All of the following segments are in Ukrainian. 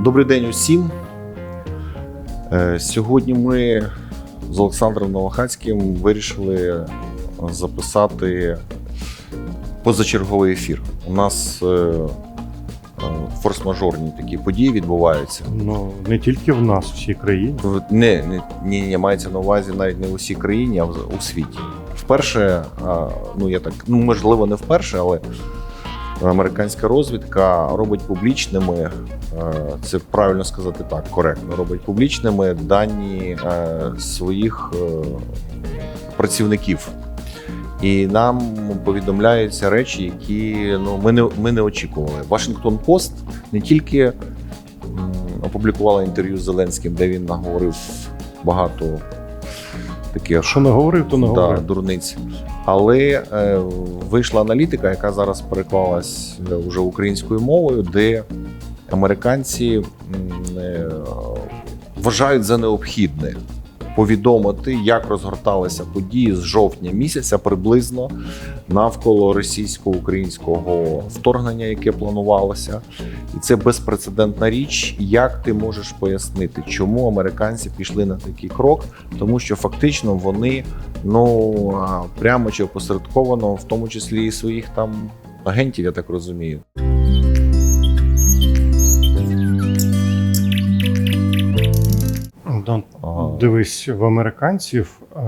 Добрий день усім. Е, Сьогодні ми з Олександром Новохацьким вирішили записати позачерговий ефір. У нас е, е, форс-мажорні такі події відбуваються. Ну не тільки в нас, в всій країні. Не, не, ні, ні, мається на увазі навіть не в усій країні, а у світі. Вперше, ну я так, ну можливо, не вперше, але американська розвідка робить публічними, е, це правильно сказати так, коректно, робить публічними дані е, своїх е, працівників. І нам повідомляються речі, які ну, ми, не, ми не очікували. Вашингтон Пост не тільки опублікувала інтерв'ю з Зеленським, де він наговорив багато таких Що не говорив, то не да, дурниць. Але е, вийшла аналітика, яка зараз переклалась е, уже українською мовою, де американці е, вважають за необхідне повідомити, як розгорталися події з жовтня місяця приблизно навколо російсько-українського вторгнення, яке планувалося. І це безпрецедентна річ. Як ти можеш пояснити, чому американці пішли на такий крок? Тому що фактично вони ну прямо чи опосередковано, в тому числі і своїх там агентів, я так розумію. Дивись, в американців, е,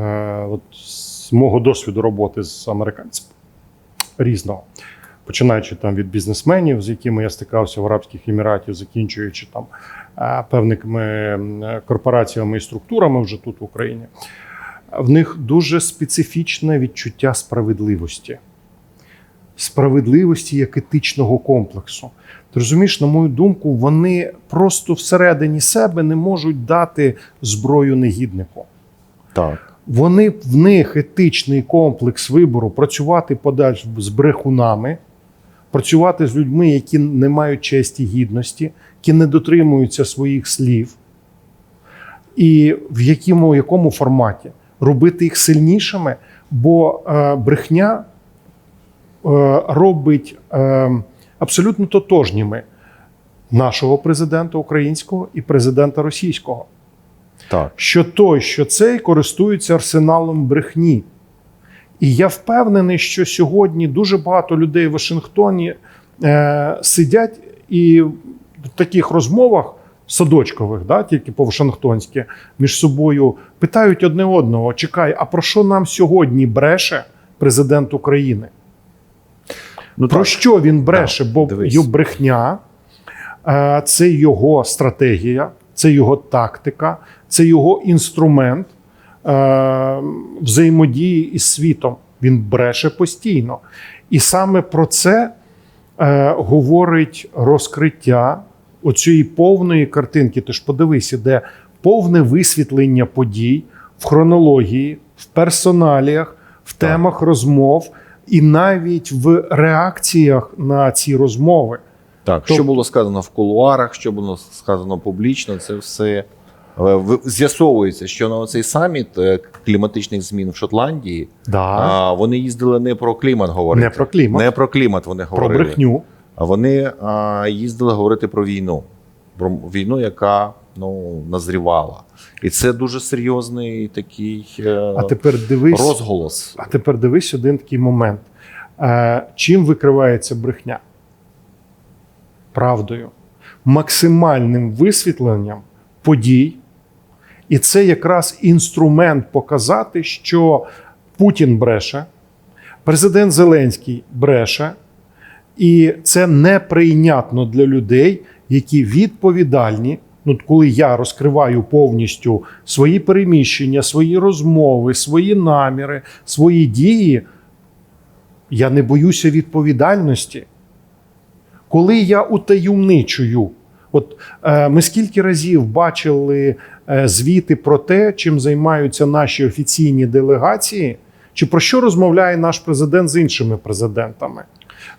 от з мого досвіду роботи з американцями різного. Починаючи там від бізнесменів, з якими я стикався в Арабських Еміратів, закінчуючи там е, певними корпораціями і структурами вже тут в Україні, в них дуже специфічне відчуття справедливості. Справедливості як етичного комплексу. Ти розумієш, на мою думку, вони просто всередині себе не можуть дати зброю негіднику. Так. Вони в них етичний комплекс вибору працювати подальше з брехунами, працювати з людьми, які не мають честі гідності, які не дотримуються своїх слів, і в якому, якому форматі робити їх сильнішими, бо е, брехня е, робить е, абсолютно тотожніми нашого президента українського і президента російського Так. що той, що цей користується арсеналом брехні. І я впевнений, що сьогодні дуже багато людей в Вашингтоні е, сидять і в таких розмовах садочкових, да, тільки по-вашингтонськи, між собою питають одне одного: чекай, а про що нам сьогодні бреше президент України? Ну, Про так. що він бреше? Да, Бо його брехня, е, це його стратегія, це його тактика, це його інструмент е, взаємодії із світом. Він бреше постійно. І саме про це е, говорить розкриття оцієї повної картинки. Ти ж подивись, іде повне висвітлення подій в хронології, в персоналіях, в Так. темах розмов і навіть в реакціях на ці розмови. Так, Тоб- що було сказано в кулуарах, що було сказано публічно, це все е, з'ясовується, що на цей саміт е, кліматичних змін в Шотландії Да. вони їздили не про клімат говорити. Не про клімат. Не про клімат вони Про брехню. А вони їздили говорити про війну, про війну, яка ну назрівала, і це дуже серйозний такий е, А тепер дивись, розголос. а тепер дивись один такий момент. Е, чим викривається брехня? Правдою, максимальним висвітленням подій. І це якраз інструмент показати, що Путін бреше, президент Зеленський бреше, і це неприйнятно для людей, які відповідальні. Ну, коли я розкриваю повністю свої переміщення, свої розмови, свої наміри, свої дії, я не боюся відповідальності. Коли я утаємничую, от е, ми скільки разів бачили е, звіти про те, чим займаються наші офіційні делегації, чи про що розмовляє наш президент з іншими президентами?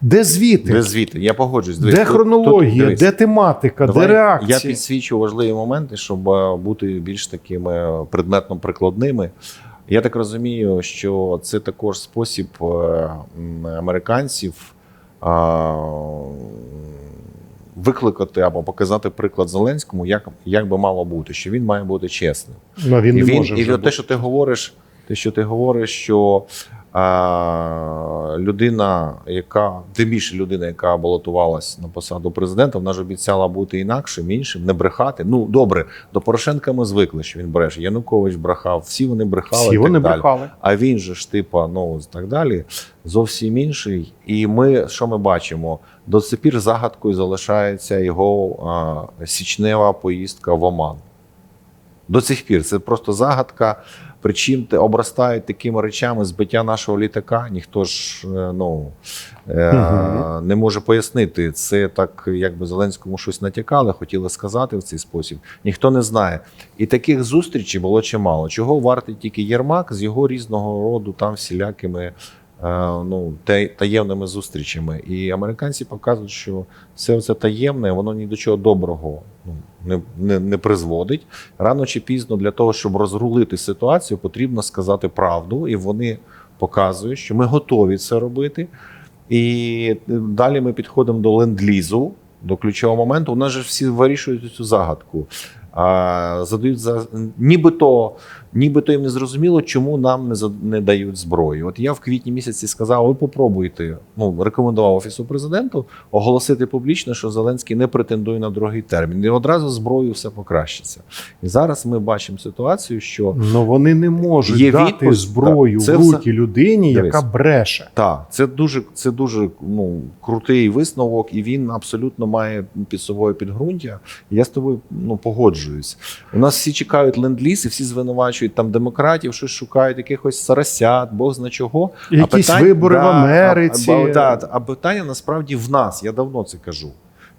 Де звіти? Де звіти? Я погоджуюсь. де Дивись, тут- тут, хронологія, дивись. де тематика, Давай де реакція? Я підсвічу важливі моменти, щоб е, бути більш такими предметно прикладними. Я так розумію, що це також спосіб е, американців викликати або показати приклад Зеленському, як, як би мало бути, що він має бути чесним. Ну, він і не він, може і те, що ти говориш, те, що ти говориш, що а, людина, яка тим більше людина, яка балотувалась на посаду президента, вона ж обіцяла бути інакшим, іншим, не брехати. Ну добре, до Порошенка ми звикли, що він бреше. Янукович брехав, всі вони брехали. Всі і вони далі. брехали. А він же ж, типа, ну так далі, зовсім інший. І ми що ми бачимо? До сих пір загадкою залишається його а, січнева поїздка в Оман. До цих пір це просто загадка. Причим обростають такими речами збиття нашого літака. Ніхто ж е, ну, Мгм. не може пояснити. Це так, якби Зеленському щось натякали, хотіли сказати в цей спосіб. Ніхто не знає. І таких зустрічей було чимало. Чого вартий тільки Єрмак з його різного роду там всілякими ну, таємними зустрічами. І американці показують, що все це таємне, воно ні до чого доброго ну, не, не, не призводить. Рано чи пізно для того, щоб розрулити ситуацію, потрібно сказати правду, і вони показують, що ми готові це робити. І далі ми підходимо до ленд-лізу, до ключового моменту. У нас же всі вирішують цю загадку. Задають за нібито, нібито їм не зрозуміло, чому нам не за- не дають зброю. От я в квітні місяці сказав: ви попробуйте. Ну рекомендував офісу президенту оголосити публічно, що Зеленський не претендує на другий термін. І одразу зброю все покращиться. І зараз ми бачимо ситуацію, що Ну вони не можуть Є дати відповідь, зброю це в все- людині, Дивись. яка бреше. Так, це дуже, це дуже ну, крутий висновок, і він абсолютно має під собою підґрунтя. Я з тобою ну, погоджуюсь. У нас всі чекають ленд-ліз, і всі звинувачують там демократів, щось шукають якихось сарасят, бог зна чого. Якісь питань- вибори в Америці. А, а, да, а питання насправді в нас. Я давно це кажу.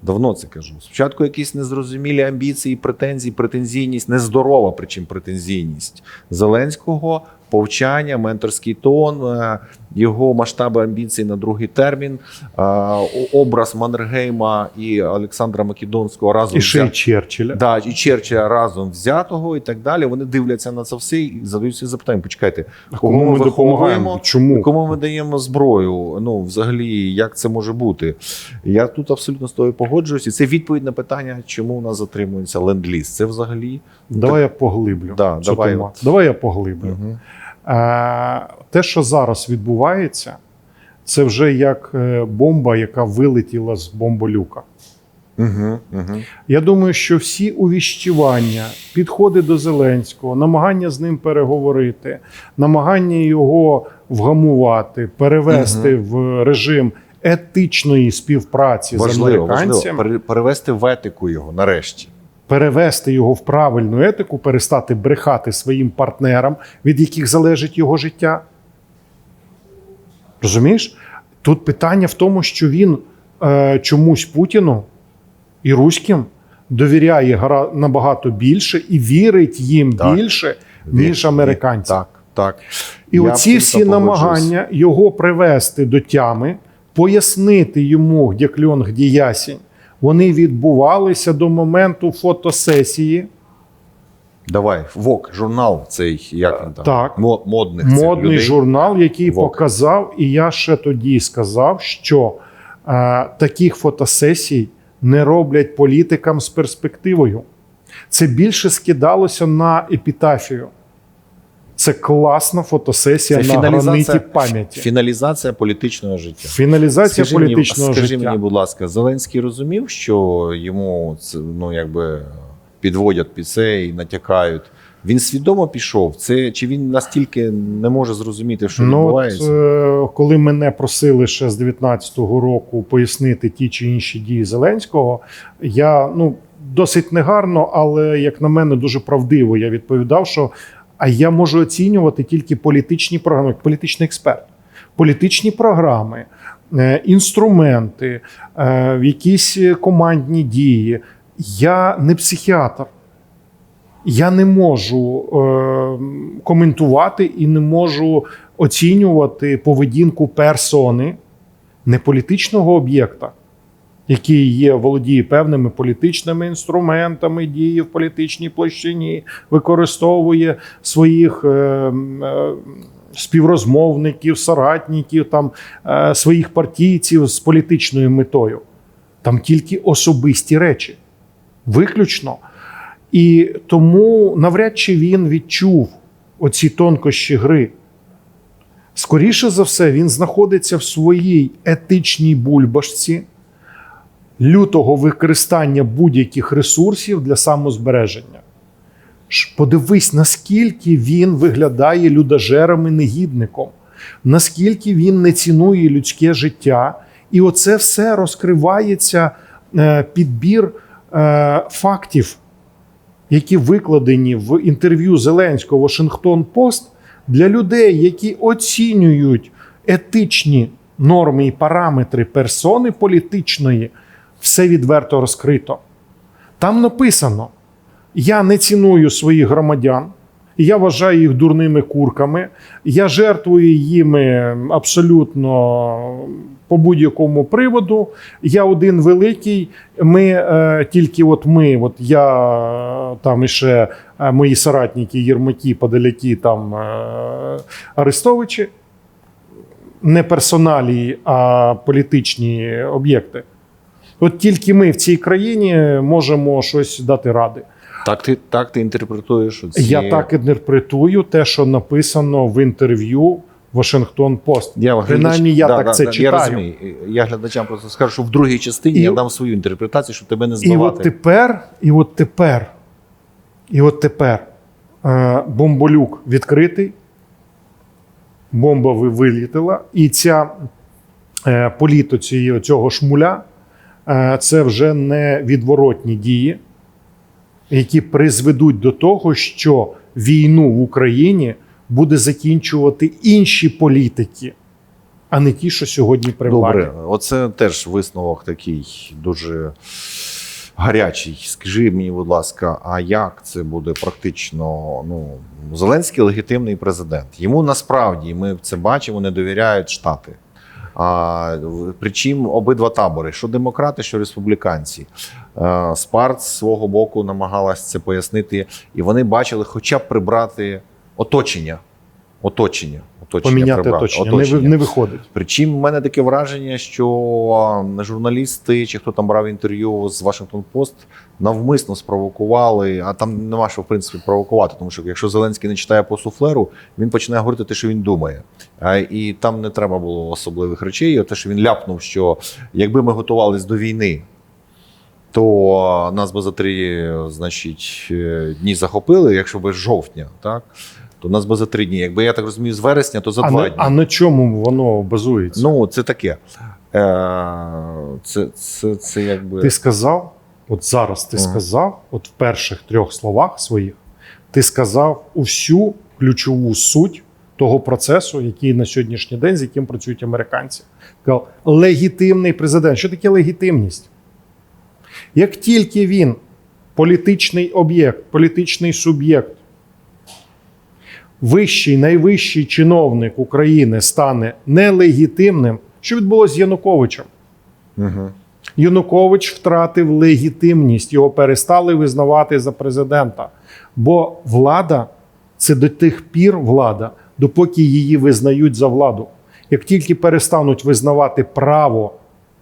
Давно це кажу. Спочатку якісь незрозумілі амбіції, претензії, претензійність, нездорова, причому претензійність Зеленського, повчання, менторський тон, е, його масштаби амбіцій на другий термін, образ Маннергейма і Олександра Македонського разом І ще взя- Черчилля. Да, і Черчилля разом взятого і так далі. Вони дивляться на це все і задаються запитанням. Почекайте, Кому ми допомагаємо? Чому? Кому ми даємо зброю? Ну, взагалі, як це може бути? Я тут абсолютно з тобою погоджуюсь. І це відповідь на питання, чому у нас затримується ленд-ліз. Це взагалі. Давай я поглиблю. Да, давай. давай я поглиблю. Мгм. Е, те, що зараз відбувається, це вже як е, бомба, яка вилетіла з бомболюка. Угу, угу. Я думаю, що всі увіщування, підходи до Зеленського, намагання з ним переговорити, намагання його вгамувати, перевести в режим етичної співпраці з Важливо, важливо американцями, пере- перевести в етику його нарешті. Перевести його в правильну етику, перестати брехати своїм партнерам, від яких залежить його життя. Розумієш? Тут питання в тому, що він е, чомусь Путіну і Руським довіряє набагато більше і вірить їм Так. більше, ніж американці. Так, так. І Я оці всі намагання його привести до тями, пояснити йому, де кльон, де ясінь, вони відбувалися до моменту фотосесії Давай, ВОК, журнал цей, як він там? Так. Модних цих модний людей. журнал, який Vogue. показав, і я ще тоді сказав, що е, таких фотосесій не роблять політикам з перспективою. Це більше скидалося на епітафію. Це класна фотосесія Це на граниті пам'яті. Фіналізація політичного життя. Фіналізація скажи політичного мені, скажи мені, будь ласка, Зеленський розумів, що йому це, ну, якби підводять під це і натякають. Він свідомо пішов. Це чи він настільки не може зрозуміти, що Ну, от, відбувається? е, коли мене просили ще з 19-го року пояснити ті чи інші дії Зеленського, я ну досить негарно, але як на мене, дуже правдиво я відповідав, що а я можу оцінювати тільки політичні програми, як політичний експерт. Політичні програми, е, інструменти, е, якісь командні дії. Я не психіатр. Я не можу е, коментувати і не можу оцінювати поведінку персони, не політичного об'єкта, який є, володіє певними політичними інструментами, діє в політичній площині, використовує своїх е, е, співрозмовників, соратників, там, е, своїх партійців з політичною метою. Там тільки особисті речі. Виключно. І тому навряд чи він відчув оці тонкощі гри. Скоріше за все, він знаходиться в своїй етичній бульбашці лютого використання будь-яких ресурсів для самозбереження. Подивись, наскільки він виглядає людожером і негідником, наскільки він не цінує людське життя. І оце все розкривається е, підбір е, фактів, які викладені в інтерв'ю Зеленського Вашингтон Пост для людей, які оцінюють етичні норми і параметри персони політичної, все відверто розкрито. Там написано: я не ціную своїх громадян, я вважаю їх дурними курками, я жертвую їми абсолютно по будь-якому приводу. Я один великий. Ми е, тільки от ми, от я там іще е, мої соратники, Єрмаки, Подоляки, там е, Арестовичі, не персоналії, а політичні об'єкти. От тільки ми в цій країні можемо щось дати ради. Так ти, так ти інтерпретуєш оці... Я так інтерпретую те, що написано в інтерв'ю Вашингтон Пост. Я Принаймні, я так це Я читаю. розумію. Я глядачам просто скажу, що в другій частині І- я дам свою інтерпретацію, щоб тебе не І от тепер, і от тепер, і от тепер е, бомболюк відкритий, бомба ви- вилітіла, і ця е, політо цього шмуля це вже не відворотні дії, які призведуть до того, що війну в Україні буде закінчувати інші політики, а не ті, що сьогодні при владі. Добре, оце теж висновок такий дуже гарячий. Скажи мені, будь ласка, а як це буде практично? Ну, Зеленський легітимний президент. Йому насправді ми це бачимо, не довіряють Штати. Причому обидва табори, що демократи, що республіканці. Е, Спарт з свого боку намагалась це пояснити, і вони бачили хоча б прибрати оточення. Оточення. Оточення Поміняти прибрати. оточення, Не, не виходить. Причому в мене таке враження, що журналісти чи хто там брав інтерв'ю з Вашингтон Пост навмисно спровокували, а там нема що в принципі провокувати, тому що якщо Зеленський не читає по суфлеру, він починає говорити те, що він думає. І там не треба було особливих речей. Те, що він ляпнув, що якби ми готувались до війни. То нас би за три, значить, е, дні захопили, якщо би жовтня, так? То нас би за три дні. Якби я так розумію, з вересня, то за А два на, дні. а на чому воно базується? Ну, це таке. Е, Це, це, це якби. Ти сказав, от зараз ти Ага. сказав, от в перших трьох словах своїх, ти сказав усю ключову суть того процесу, який на сьогоднішній день, з яким працюють американці. Сказав, легітимний президент. Що таке легітимність? Як тільки він політичний об'єкт, політичний суб'єкт, вищий, найвищий чиновник України стане нелегітимним, що відбулося з Януковичем? Угу. Янукович втратив легітимність, його перестали визнавати за президента. Бо влада це до тих пір влада, допоки її визнають за владу. Як тільки перестануть визнавати право,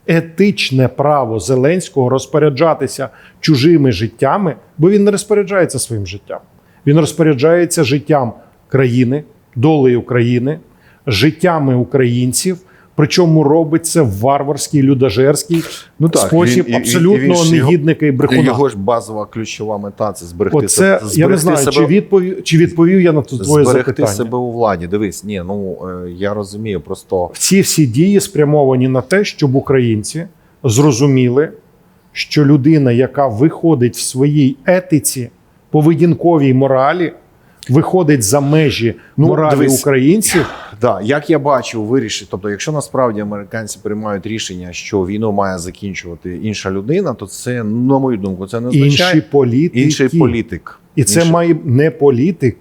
етичне право Зеленського розпоряджатися чужими життями, бо він не розпоряджається своїм життям, він розпоряджається життям країни, долею країни, життями українців. Причому робить це в варварський, людожерський Ну так, спосіб він- і- і- і абсолютно його- негідника і брехуна. Його ж базова ключова мета це зберегти Оце себе. я не знаю, себе, чи відповів, чи відповів я на тут твоє зберегти запитання. себе у владі. Дивись, ні, ну е, я розумію, просто Ці всі дії спрямовані на те, щоб українці зрозуміли, що людина, яка виходить в своїй етиці, поведінковій моралі, виходить за межі Ну, моралі дивись. українців. да, як я бачу, вирішить. Тобто, якщо насправді американці приймають рішення, що війну має закінчувати інша людина, то це, на мою думку, це не означає політики. інший політик. І це Інший- має не політик,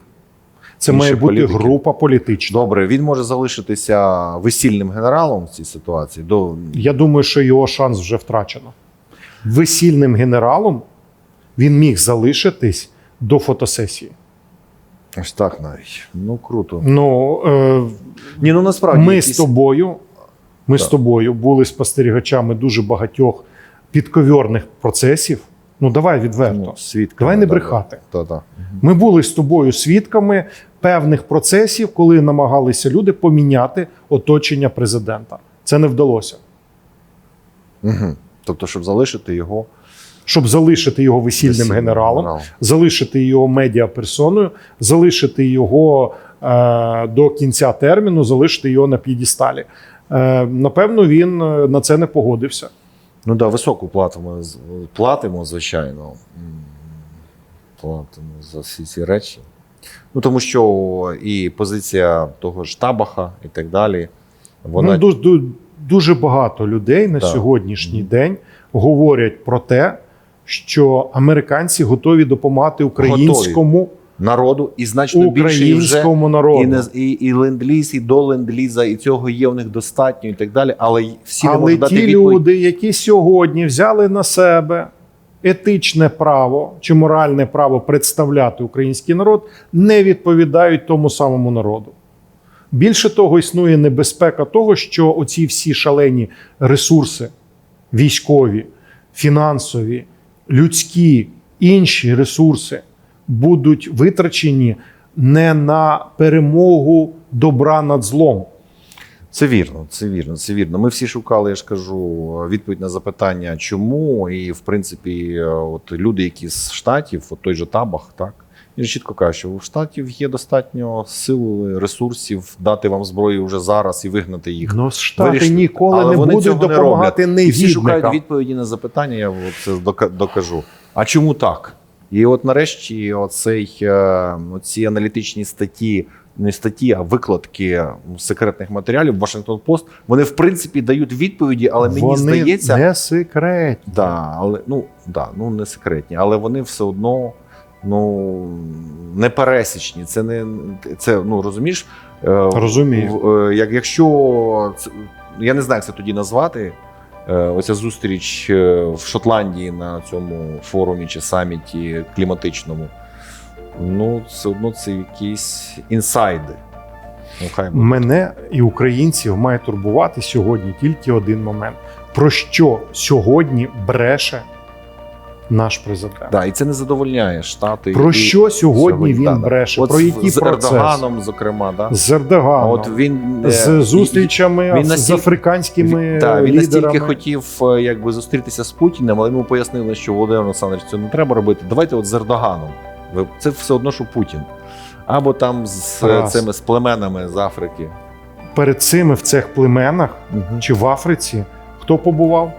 це має бути політики. група політична. Добре, він може залишитися весільним генералом в цій ситуації. До Я думаю, що його шанс вже втрачено. Весільним генералом він міг залишитись до фотосесії. Ось так навіть. Ну круто. Ну, е, Ні, ну насправді ми якісь- з тобою, ми з Так. тобою були спостерігачами дуже багатьох підковірних процесів. Ну давай відверто. Ну, свідками, Давай не да, брехати. Да, да. Ми були з тобою свідками певних процесів, коли намагалися люди поміняти оточення президента. Це не вдалося. Угу. Тобто, щоб залишити його Щоб залишити його весільним генералом, залишити його медіаперсоною, залишити його е, до кінця терміну, залишити його на п'єдесталі. Е, напевно, він е, на це не погодився. Ну да, високу плату ми з- платимо, звичайно. М, Платимо за всі ці речі. Ну, тому що і позиція того ж Табаха і так далі. Вона Ну, ду- ду- дуже багато людей на Так. сьогоднішній день говорять про те, що американці готові допомагати українському, народу і значно більше вже народу. і, і, і ленд-ліз, і до ленд-ліза, і цього є в них достатньо, і так далі. Але всі Але можуть дати ті відповідь. люди, які сьогодні взяли на себе етичне право чи моральне право представляти український народ, не відповідають тому самому народу. Більше того, існує небезпека того, що оці всі шалені ресурси, військові, фінансові, людські, інші ресурси будуть витрачені не на перемогу добра над злом. Це вірно, це вірно, це вірно. Ми всі шукали, я ж кажу, відповідь на запитання, чому. І в принципі, от люди, які з штатів, от той же табах, так він чітко каже, що у штатів є достатньо сил, ресурсів дати вам зброю вже зараз і вигнати їх. Ну, Штати Вирішити. ніколи Але не вони будуть не допомагати. І всі шукають відповіді на запитання. Я це дока- докажу. А чому так? І от нарешті, оцей е, оці аналітичні статті, не статті, а викладки секретних матеріалів Washington Post, вони в принципі дають відповіді, але мені Вони здається, не секретні. да, але ну да, ну не секретні, але вони все одно ну не пересічні. Це не це ну розумієш. е, Розумію. е, Як, якщо я не знаю, як це тоді назвати. е, Оця зустріч в Шотландії на цьому форумі чи саміті кліматичному. Ну, все одно це якісь інсайди. Ну, хай. Мене і українців має турбувати сьогодні тільки один момент: про що сьогодні бреше наш президент? Да, і це не задовольняє Штати. Про і- що сьогодні він да, да. бреше? От про які з процеси? Ердоганом, зокрема, да? З Ердоганом, от він е, з зустрічами він з африканськими Він, та, він лідерами. настільки хотів е, якби зустрітися з Путіним, але йому пояснили, що Володимир Олександрович це не треба робити. Давайте от з Ердоганом. Це все одно, що Путін. Або там з е, Раз. цими з племенами з Африки. Перед цими в цих племенах Угу. чи в Африці хто побував?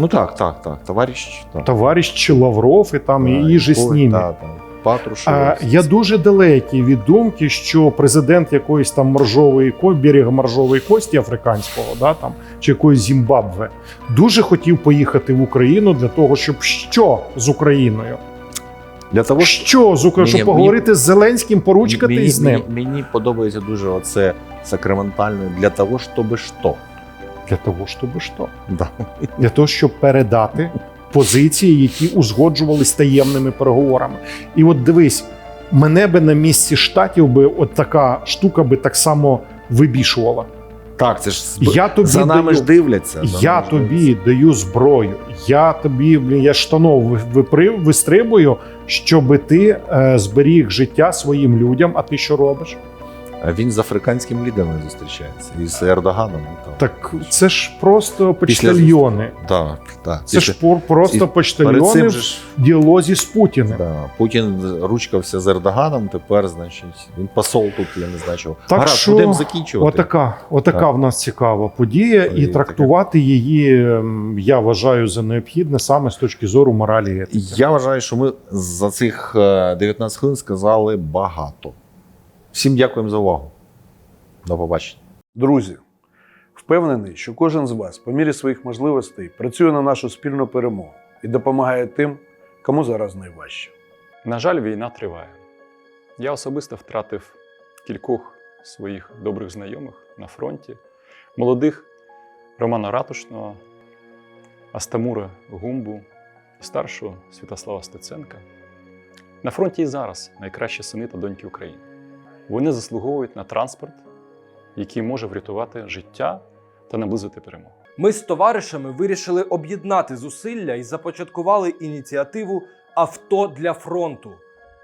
Ну так, так, так. Товариш. Так. Товариш Лавров і там Так, і же з ними. та, та. Патрушев. А, я дуже далекий від думки, що президент якоїсь там моржової ко- берега моржової кості африканського, да, там, чи якоїсь Зімбабве, дуже хотів поїхати в Україну для того, щоб що з Україною? Для того, що з Україною? Щоб мені- поговорити з Зеленським, поручкати мені, із ним. Мені, мені подобається дуже оце сакраментальне для того, щоб що. Для того, щоб що? Да. Для того, щоб передати позиції, які узгоджувались таємними переговорами. І от дивись, мене би на місці штатів би от така штука би так само вибішувала. Так, це ж зб- Я тобі за нами даю, ж дивляться. я тобі дивляться. даю зброю. Я тобі я штанов вистрибую, щоб ти е, зберіг життя своїм людям. А ти що робиш? Він з африканським лідером зустрічається і з Ердоганом. Там. Так це ж просто Після почтальйони. Так, так. Це ж пор- просто і почтальйони в ж діалозі з Путіним. да, Путін ручкався з Ердоганом. Тепер, значить, він посол тут, я не знаю чого. Так Гаразд, що будемо закінчувати. Отака, отака Так. в нас цікава подія, і Подія трактувати її ем, я вважаю за необхідне саме з точки зору моралі етики. Я вважаю, що ми за цих е, 19 хвилин сказали багато. Всім дякуємо за увагу. До побачення. Друзі, впевнений, що кожен з вас, по мірі своїх можливостей, працює на нашу спільну перемогу і допомагає тим, кому зараз найважче. На жаль, війна триває. Я особисто втратив кількох своїх добрих знайомих на фронті, молодих Романа Ратушного, Астамура Гумбу старшого Святослава Стеценка. На фронті і зараз найкращі сини та доньки України. Вони заслуговують на транспорт, який може врятувати життя та наблизити перемогу. Ми з товаришами вирішили об'єднати зусилля і започаткували ініціативу Авто для фронту.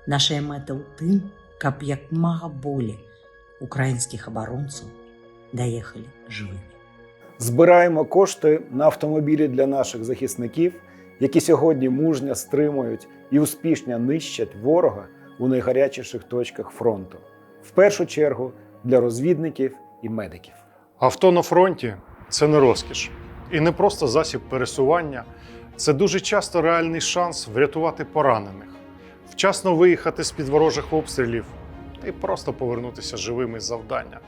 Нашая мэта ў тым, каб як мага болей украінскіх абаронцаў даехалі жывымі. Збираємо кошти на автомобілі для наших захисників, які сьогодні мужньо стримують і успішно нищать ворога у найгарячіших точках фронту. В першу чергу для розвідників і медиків. Авто на фронті це не розкіш і не просто засіб пересування. Це дуже часто реальний шанс врятувати поранених, вчасно виїхати з під ворожих обстрілів і просто повернутися живими з завдання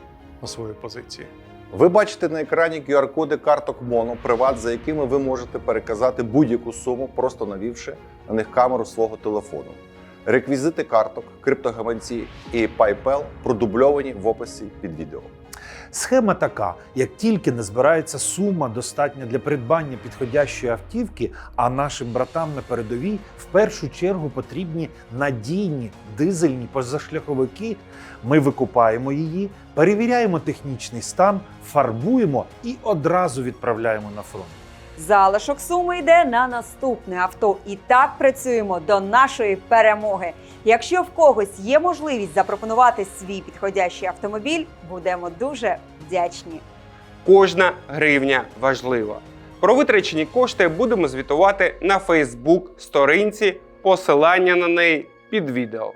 на свої позиції. Ви бачите на екрані QR-коди карток Моно Приват, за якими ви можете переказати будь-яку суму, просто навівши на них камеру свого телефону. Реквізити карток, криптогаманці і PayPal продубльовані в описі під відео. Схема така: як тільки не збирається сума достатня для придбання підходящої автівки, а нашим братам на передовій в першу чергу потрібні надійні дизельні позашляховики. Ми викупаємо її, перевіряємо технічний стан, фарбуємо і одразу відправляємо на фронт. Залишок суми йде на наступне авто. І так працюємо до нашої перемоги. Якщо в когось є можливість запропонувати свій підходящий автомобіль, будемо дуже вдячні. Кожна гривня важлива. Про витрачені кошти будемо звітувати на Фейсбук сторінці, посилання на неї під відео.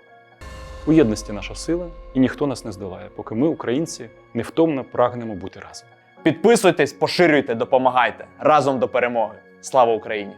У єдності наша сила, і ніхто нас не здолає, поки ми, українці, невтомно прагнемо бути разом. Підписуйтесь, поширюйте, допомагайте разом до перемоги. Слава Україні!